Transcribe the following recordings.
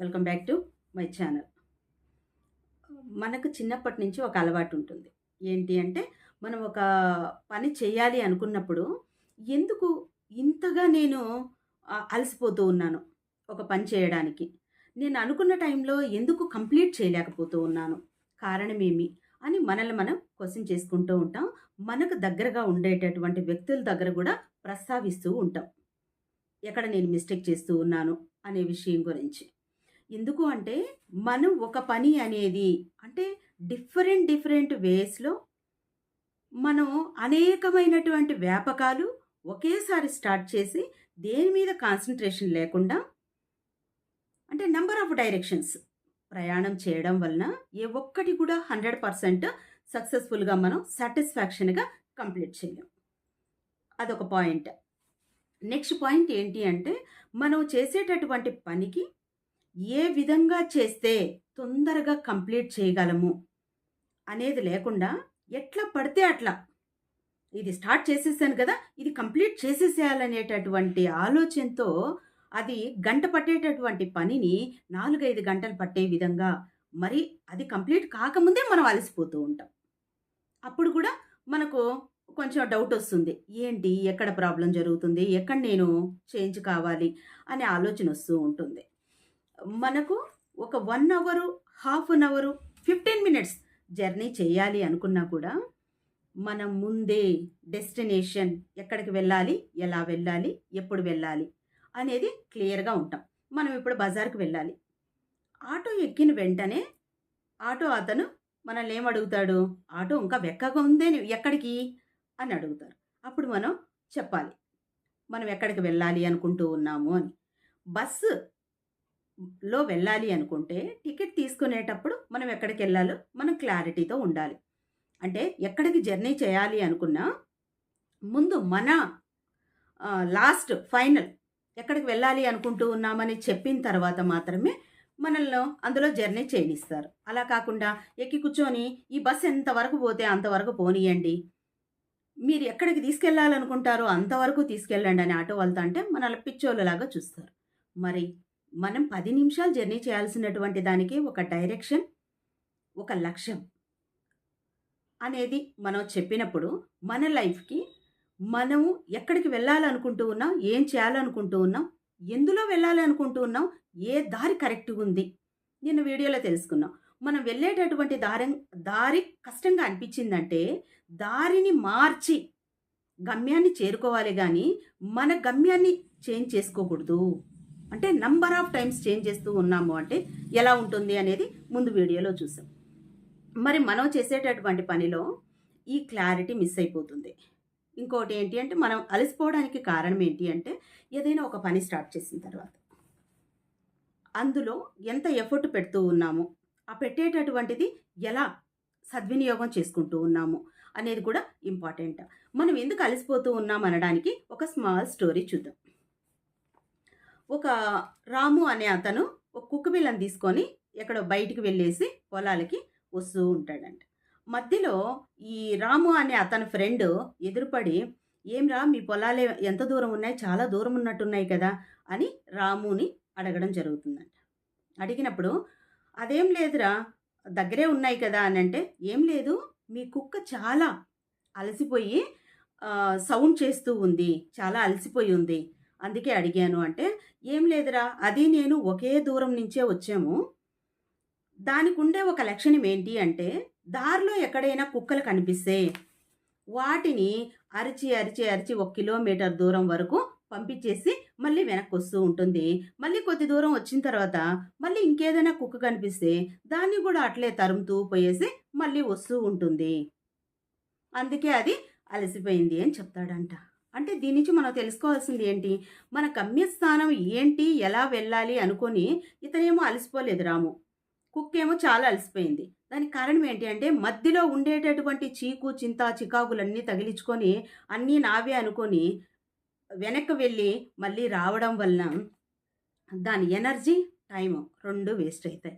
Welcome back to my channel. మనకు చిన్నప్పటి నుంచి ఒక అలవాటు ఉంటుంది. ఏంటి అంటే మనం ఒక పని చేయాలి అనుకున్నప్పుడు ఎందుకు ఇంతగా నేను అలసిపోతూ ఉన్నాను ఒక పని చేయడానికి? నేను అనుకున్న టైంలో ఎందుకు కంప్లీట్ చేయలేకపోతూ ఉన్నాను? కారణమేమి? అని మనల్ని మనం క్వశ్చన్ చేసుకుంటూ ఉంటాం. మనకు దగ్గరగా ఉండేటటువంటి వ్యక్తుల దగ్గర కూడా ప్రస్తావిస్తూ ఉంటాం. ఎక్కడ నేను మిస్టేక్ చేస్తూ ఉన్నాను అనే విషయం గురించి. ఎందుకు అంటే మనం ఒక పని అనేది అంటే డిఫరెంట్ డిఫరెంట్ వేస్లో మనం అనేకమైనటువంటి వ్యాపకాలు ఒకేసారి స్టార్ట్ చేసి దేని మీద కాన్సన్ట్రేషన్ లేకుండా అంటే నెంబర్ ఆఫ్ డైరెక్షన్స్ ప్రయాణం చేయడం వలన ఏ ఒక్కటి కూడా హండ్రెడ్ పర్సెంట్ సక్సెస్ఫుల్గా మనం సాటిస్ఫాక్షన్గా కంప్లీట్ చేయలేం. అదొక పాయింట్ నెక్స్ట్ పాయింట్ ఏంటి అంటే మనం చేసేటటువంటి పనికి ఏ విధంగా చేస్తే తొందరగా కంప్లీట్ చేయగలము అనేది లేకుండా ఎట్లా పడితే అట్లా ఇది స్టార్ట్ చేసేసాను కదా ఇది కంప్లీట్ చేసేసేయాలనేటటువంటి ఆలోచనతో అది గంట పట్టేటటువంటి పనిని నాలుగైదు గంటలు పట్టే విధంగా మరి అది కంప్లీట్ కాకముందే మనం అలసిపోతూ ఉంటాం. అప్పుడు కూడా మనకు కొంచెం డౌట్ వస్తుంది ఏంటి ఎక్కడ ప్రాబ్లం జరుగుతుంది ఎక్కడ నేను చేంజ్ కావాలి అనే ఆలోచన వస్తూ ఉంటుంది. మనకు ఒక one hour half an hour fifteen minutes journey చేయాలి అనుకున్నా కూడా మనం ముందే డెస్టినేషన్ ఎక్కడికి వెళ్ళాలి ఎలా వెళ్ళాలి ఎప్పుడు వెళ్ళాలి అనేది క్లియర్గా ఉంటాం. మనం ఇప్పుడు బజార్కి వెళ్ళాలి. ఆటో ఎక్కిన వెంటనే ఆటో అతను మనల్ని ఏం అడుగుతాడు? ఆటో ఇంకా వెక్కగా ఉందే ఎక్కడికి? అని అడుగుతారు. అప్పుడు మనం చెప్పాలి. మనం ఎక్కడికి వెళ్ళాలి అనుకుంటూ ఉన్నాము అని. బస్సు లో వెళ్ళాలి అనుకుంటే టికెట్ తీసుకునేటప్పుడు మనం ఎక్కడికి వెళ్ళాలో మనం క్లారిటీతో ఉండాలి. అంటే ఎక్కడికి జర్నీ చేయాలి అనుకున్నా ముందు మన లాస్ట్ ఫైనల్ ఎక్కడికి వెళ్ళాలి అనుకుంటూ ఉన్నామని చెప్పిన తర్వాత మాత్రమే మనల్ని అందులో జర్నీ చేయనిస్తారు. అలా కాకుండా ఎక్కి కూర్చొని ఈ బస్సు ఎంతవరకు పోతే అంతవరకు పోనీయండి. మీరు ఎక్కడికి తీసుకెళ్ళాలనుకుంటారో అంతవరకు తీసుకెళ్ళండి అని ఆటో వాళ్ళతో అంటే మనల్ని పిచ్చోళ్ళలాగా చూస్తారు. మరి మనం పది నిమిషాలు జర్నీ చేయాల్సినటువంటి దానికి ఒక డైరెక్షన్ ఒక లక్ష్యం అనేది మనం చెప్పినప్పుడు మన లైఫ్కి మనము ఎక్కడికి వెళ్ళాలనుకుంటూ ఉన్నాం ఏం చేయాలనుకుంటూ ఉన్నాం ఎందులో వెళ్ళాలనుకుంటూ ఉన్నాం ఏ దారి కరెక్ట్గా ఉంది నిన్న వీడియోలో తెలుసుకున్నాం. మనం వెళ్ళేటటువంటి దారి దారి కష్టంగా అనిపించిందంటే దారిని మార్చి గమ్యాన్ని చేరుకోవాలి కానీ మన గమ్యాన్ని చేంజ్ చేసుకోకూడదు. అంటే నంబర్ ఆఫ్ టైమ్స్ చేంజ్ చేస్తూ ఉన్నాము అంటే ఎలా ఉంటుంది అనేది ముందు వీడియోలో చూసాం. మరి మనం చేసేటటువంటి పనిలో ఈ క్లారిటీ మిస్ అయిపోతుంది. ఇంకోటి ఏంటి అంటే మనం అలసిపోవడానికి కారణం ఏంటి అంటే ఏదైనా ఒక పని స్టార్ట్ చేసిన తర్వాత. అందులో ఎంత ఎఫర్ట్ పెడుతూ ఉన్నాము ఆ పెట్టేటటువంటిది ఎలా సద్వినియోగం చేసుకుంటూ ఉన్నాము అనేది కూడా ఇంపార్టెంట్ మనం ఎందుకు అలసిపోతూ ఉన్నాం అనడానికి ఒక స్మాల్ స్టోరీ చూద్దాం. ఒక రాము అనే అతను ఒక కుక్క పిల్లని తీసుకొని ఎక్కడో బయటికి వెళ్ళేసి పొలాలకి వస్తూ ఉంటాడంట. మధ్యలో ఈ రాము అనే అతని ఫ్రెండ్ ఎదురుపడి ఏం రా మీ పొలాలే ఎంత దూరం ఉన్నాయి? చాలా దూరం ఉన్నట్టున్నాయి కదా అని రాముని అడగడం జరుగుతుందంట. అడిగినప్పుడు అదేం లేదురా దగ్గరే ఉన్నాయి కదా అని అంటే ఏం లేదు మీ కుక్క చాలా అలసిపోయి సౌండ్ చేస్తూ ఉంది చాలా అలసిపోయి ఉంది అందుకే అడిగాను అంటే ఏం లేదురా అది నేను ఒకే దూరం నుంచే వచ్చాము. దానికి ఉండే ఒక లక్షణం ఏంటి అంటే దారిలో ఎక్కడైనా కుక్కలు కనిపిస్తే వాటిని అరిచి అరిచి అరిచి ఒక కిలోమీటర్ దూరం వరకు పంపించేసి మళ్ళీ వెనక్కి వస్తూ ఉంటుంది. మళ్ళీ కొద్ది దూరం వచ్చిన తర్వాత మళ్ళీ ఇంకేదైనా కుక్క కనిపిస్తే దాన్ని కూడా అట్లే తరుముతూ పోయేసి మళ్ళీ వస్తూ ఉంటుంది. అందుకే అది అలసిపోయింది అని చెప్తాడంట. అంటే దీని నుంచి మనం తెలుసుకోవాల్సింది ఏంటి? మన గమ్యస్థానం ఏంటి? ఎలా వెళ్ళాలి? అనుకొని ఇతనేమో అలసిపోలేదు రాము. కుక్కేమో చాలా అలసిపోయింది. దానికి కారణం ఏంటి అంటే మధ్యలో ఉండేటటువంటి చీకు చింత చికాకులన్నీ తగిలించుకొని అన్నీ నావే అనుకొని వెనక్కి వెళ్ళి మళ్ళీ రావడం వలన దాని ఎనర్జీ టైం రెండు వేస్ట్ అవుతాయి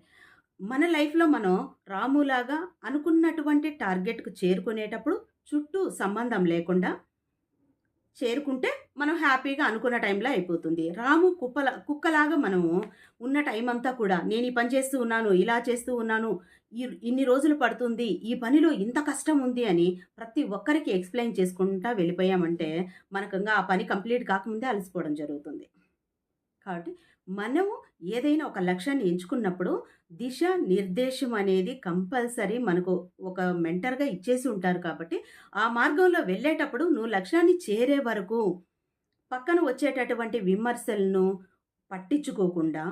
మన లైఫ్లో మనం రాములాగా అనుకున్నటువంటి టార్గెట్కు చేరుకునేటప్పుడు చుట్టూ సంబంధం లేకుండా చేరుకుంటే మనం హ్యాపీగా అనుకున్న టైంలో అయిపోతుంది. రాము కుప్పల కుక్కలాగా మనము ఉన్న టైం అంతా కూడా నేను ఈ పని చేస్తూ ఉన్నాను, ఇలా చేస్తూ ఉన్నాను, ఈ ఇన్ని రోజులు పడుతుంది, ఈ పనిలో ఇంత కష్టం ఉంది అని ప్రతి ఒక్కరికి ఎక్స్‌ప్లెయిన్ చేసుకుంటా వెళ్ళిపోయామంటే మనకంగా ఆ పని కంప్లీట్ కాకముందే అలసిపోవడం జరుగుతుంది. కాబట్టి మనము ఏదైనా ఒక లక్ష్యాన్ని ఎంచుకున్నప్పుడు దిశ, నిర్దేశం అనేది కంపల్సరీ మనకు ఒక మెంటర్‌గా ఇచ్చేసి ఉంటారు కాబట్టి, ఆ మార్గంలో వెళ్ళేటప్పుడు నువ్వు లక్ష్యాన్ని చేరే వరకు పక్కన వచ్చేటటువంటి విమర్శలను పట్టించుకోకుండా